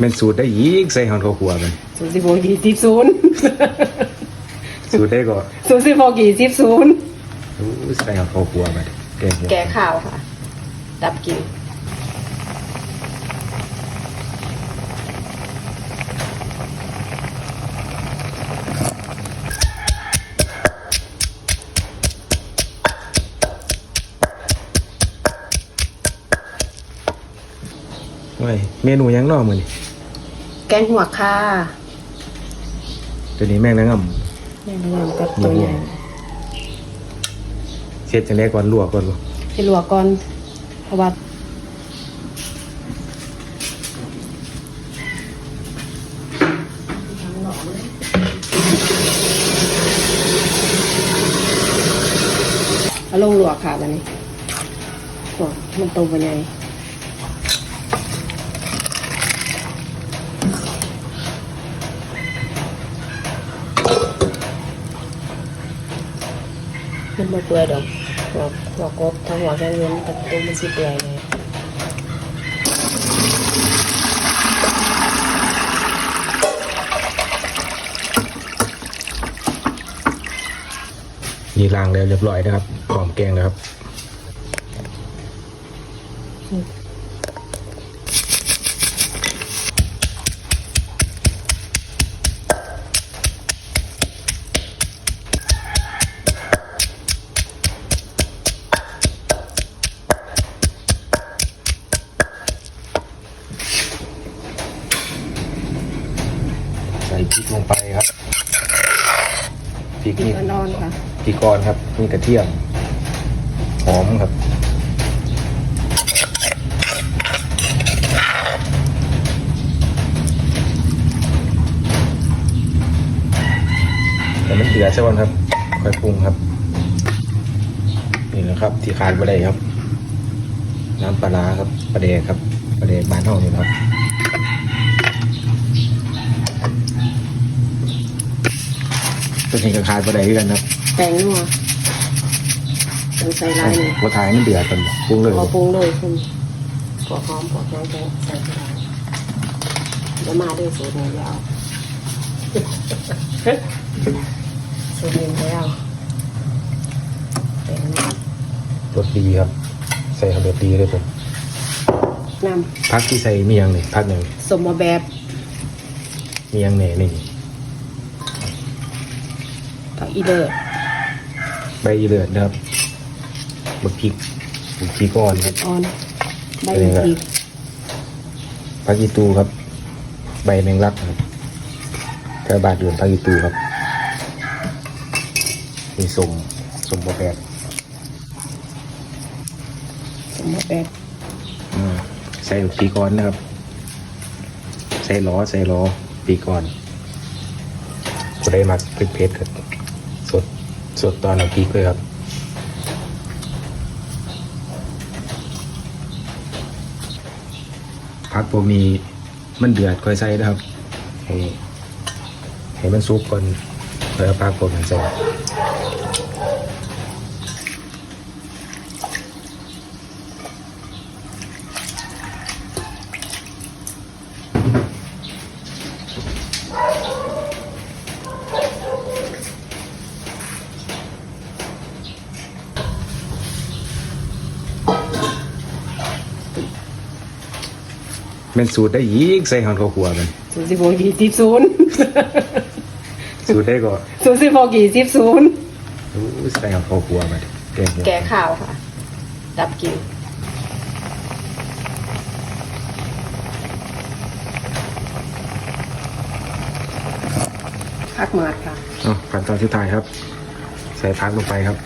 แม่นสูตรได้อีกใส่หอนข้าวคั่วมันศูนย์สิบหกยี่สิบศูนย์สูตรได้ก็ศูนย์สิบหกยี่สิบศูนย์อู้ใส่หอนข้าวคั่วมันแกงหัวแก่ข่าวค่ะ ดับกลินโอ้ยเมนูหยังเนอกมื้อนี่ แกงหัวค่ะตัวนี้แม่งนางงแม่นางกับตัวใหญ่ำเช็ดจังได๋ก่อนลวกก่อนบ่ให้ลวกก่อนเพราะว่าเอาลงลวกค่ะวันนี้ลวกมันโตเป็นไง มันมาเปื่อยดอกหัวหัวกบทั้งหัวแกงเงินกับตัวมันสิเปื่อยเลยนี่ล้างแล้วเรียบร้อยนะครับหอมแกงแล้วครับ พริกลงไปครับพริกกินนี่อ่อนๆค่ะพริกกอนครับมีกระเทียมหอมครับแต่มันเดือดใช่ไหมครับค่อยปรุงครับ นี่นะครับที่ขาดไปได้ครับ น้ำปลาร้าครับปลาเดกครับปลาเดกบ้านห้องนี่ครับ ตัวนี้ก็ขาดไปได้ด้วยกันครับแป้งนัวต้องใส่ลายหนึ่งว่าทายมันเดือดกันปรุงเลยพอปรุงเลยคุณปอกหอมปอกแกงแกงใส่ไปเลยเดี๋ยวมาด้วยสูตรนี้ยาวสูตรนี้แล้วแป้งนัวรสดีครับ ใส่รสดีเลยผมน้พักที่ใส่เมียงนี่พักหนึ่งำสมมาแบบเมียงเนี่ยนี่ ผักอีเดอร์ใบอีเลือดนะครับบักพริกบักพริกอ่อนครับออนใบมะพริกพักอีตูครับ ใบแมงลักครับกระบาดอื่นพักอีตูครับมีสมสมบะแบบสมมาแบบอืมใส่บักพริกอ่อนนะครับ ใส่ล้อใส่ล้อพริกอ่อนก็ได้มักเผ็ดๆครับ สดตอนน้ำพริกเลยครับพักพวกนี้มันเดือดค่อยใส่นะครับ ให้ให้มันซุปก่อนแล้วพักพวกนั้นใส่ แมันสูตรได้อีกใส่หอนข้าวคั่วมันศูนย์สิบหกยี่สิบศูนย์สูตรได้ก็ศูนย์สิบหกยี่สิบศูนย์อู้ใส่หอนข้าวคั่วมันแกงหัวแก่ข่าวค่ะ ดับกลินพักหมาดค่ะอ๋อขั้นตอนสุดท้ายครับ ใส่พักลงไปครับ